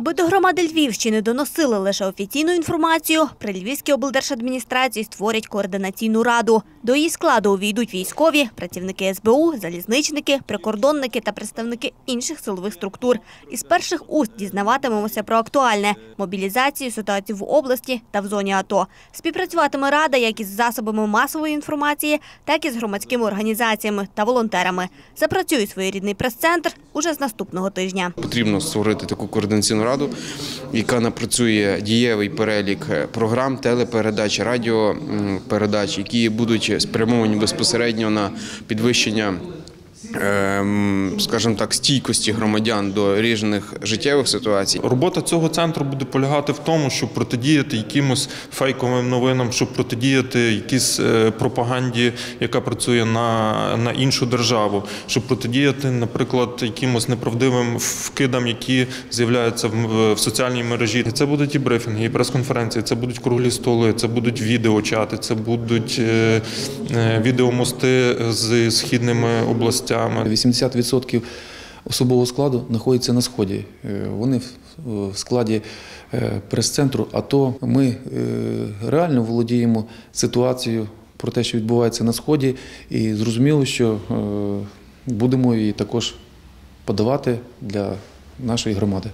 Аби до громади Львівщини доносили лише офіційну інформацію, при Львівській облдержадміністрації створять координаційну раду. До її складу увійдуть військові, працівники СБУ, залізничники, прикордонники та представники інших силових структур. Із перших уст дізнаватимемося про актуальне – мобілізацію, ситуацію в області та в зоні АТО. Співпрацюватиме рада як із засобами масової інформації, так і з громадськими організаціями та волонтерами. Запрацює своєрідний прес-центр уже з наступного тижня. Потрібно створити таку координаційну раду, яка напрацює дієвий перелік е, програм, телепередач, радіопередач, які будуть спрямовані безпосередньо на підвищення. Ем, Скажімо так, стійкості громадян до різних життєвих ситуацій. Робота цього центру буде полягати в тому, щоб протидіяти якимось фейковим новинам, щоб протидіяти якійсь е, пропаганді, яка працює на, на іншу державу, щоб протидіяти, наприклад, якимось неправдивим вкидам, які з'являються в, в соціальній мережі. Це будуть і брифінги, і прес-конференції, це будуть круглі столи, це будуть відеочати, це будуть е, е, відеомости з східними областями. 80% особового складу знаходиться на сході. Е, Вони в- складі е, прес-центру. АТО ми е, реально володіємо ситуацією про те, що відбувається на сході, і зрозуміло, що будемо її також подавати для нашої громади.